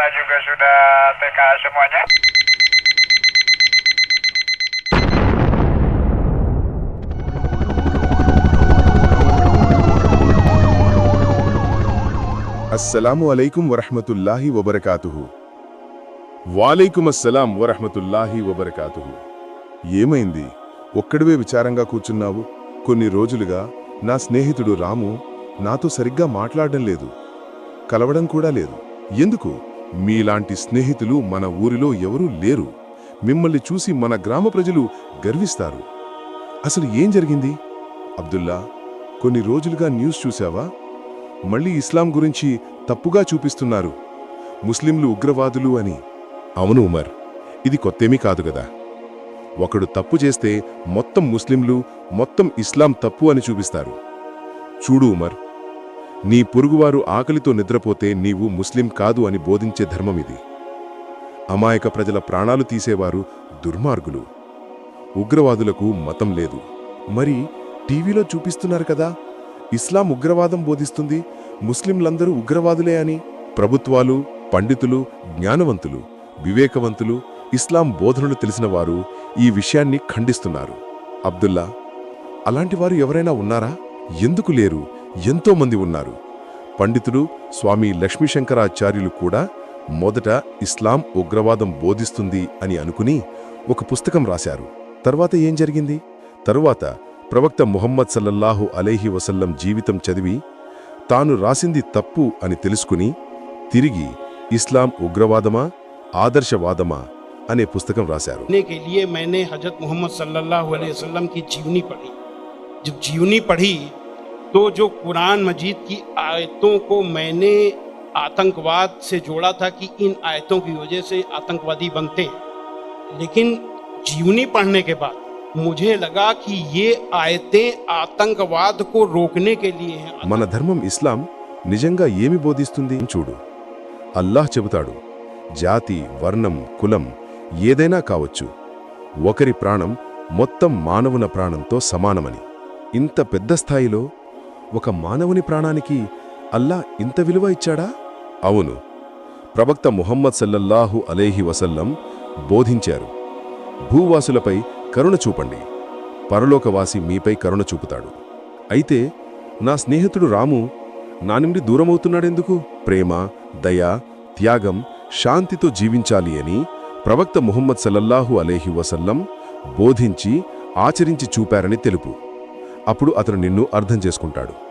Kita juga sudah TK semuanya. అస్సలాము అలైకుం వరహమతుల్లాహి వబరకాతుహు వాలైకుం అస్సలాం వరహమతుల్లాహి వబరకాతుహు ఏమైంది? ఒక్కడివే విచారంగా కూర్చున్నావు? కొన్ని రోజులుగా నా స్నేహితుడు రాము నాతో సరిగ్గా మాట్లాడడం లేదు. కలవడం కూడా లేదు. ఎందుకు? మీలాంటి స్నేహితులు మన ఊరిలో ఎవరూ లేరు. మిమ్మల్ని చూసి మన గ్రామ ప్రజలు గర్విస్తారు. అసలు ఏం జరిగింది? అబ్దుల్లా కొన్ని రోజులుగా న్యూస్ చూశావా? మళ్ళీ ఇస్లాం గురించి తప్పుగా చూపిస్తున్నారు. ముస్లింలు ఉగ్రవాదులు అని. అవును ఉమర్ ఇది కొత్తేమీ కాదు కదా. ఒకడు తప్పు చేస్తే మొత్తం ముస్లింలు మొత్తం ఇస్లాం తప్పు అని చూపిస్తారు. చూడు ఉమర్ నీ పొరుగువారు ఆకలితో నిద్రపోతే నీవు ముస్లిం కాదు అని బోధించే ధర్మమిది అమాయక ప్రజల ప్రాణాలు తీసేవారు దుర్మార్గులు. ఉగ్రవాదులకు మతం లేదు. మరి టీవీలో చూపిస్తున్నారు కదా ఇస్లాం ఉగ్రవాదం బోధిస్తుంది ముస్లింలందరూ ఉగ్రవాదులే అని. ప్రభుత్వాలు పండితులు జ్ఞానవంతులు వివేకవంతులు ఇస్లాం బోధనలు తెలిసిన వారు ఈ విషయాన్ని ఖండిస్తున్నారు. అబ్దుల్లా అలాంటివారు ఎవరైనా ఉన్నారా? ఎందుకు లేరు? ఎంతోమంది ఉన్నారు. పండితులు స్వామి లక్ష్మీశంకరాచార్యులు కూడా మొదట ఇస్లాం ఉగ్రవాదం బోధిస్తుంది అని అనుకుని ఒక పుస్తకం రాశారు. తర్వాత ఏం జరిగింది? తరువాత ప్రవక్త ముహమ్మద్ సల్లల్లాహు అలేహి వసల్లం జీవితం చదివి తాను రాసింది తప్పు అని తెలుసుకుని తిరిగి ఇస్లాం ఉగ్రవాదమా ఆదర్శవాదమా అనే పుస్తకం రాశారు. జీవనీ పడి तो जो कुरान मजीद की आयतों को मैंने आतंकवाद से जोड़ा था कि इन आयतों की वजह से आतंकवादी बनते हैं लेकिन जीवनी पढ़ने के बाद मुझे लगा कि ये आयतें आतंकवाद को रोकने के लिए हैं మన ధర్మం ఇస్లాం నిజంగా ఏమి బోధిస్తుంది చూడు అల్లాహ్ చెబుతాడు జాతి వర్ణం కులం ఏదైనా కావచ్చు ఒకరి ప్రాణం మొత్తం మానవున ప్రాణంతో సమానమని ఇంత పెద్ద స్థాయిలో ఒక మానవుని ప్రాణానికి అల్లా ఇంత విలువ ఇచ్చాడా? అవును. ప్రవక్త ముహమ్మద్ సల్లల్లాహు అలేహి వసల్లం బోధించారు భూవాసులపై కరుణ చూపండి. పరలోకవాసి మీపై కరుణ చూపుతాడు. అయితే నా స్నేహితుడు రాము నా నుండి దూరమవుతున్నాడెందుకు? ప్రేమ దయ త్యాగం శాంతితో జీవించాలి అని ప్రవక్త ముహమ్మద్ సల్లల్లాహు అలేహి వసల్లం బోధించి ఆచరించి చూపారని తెలుపు. అప్పుడు అతను నిన్ను అర్థం చేసుకుంటాడు.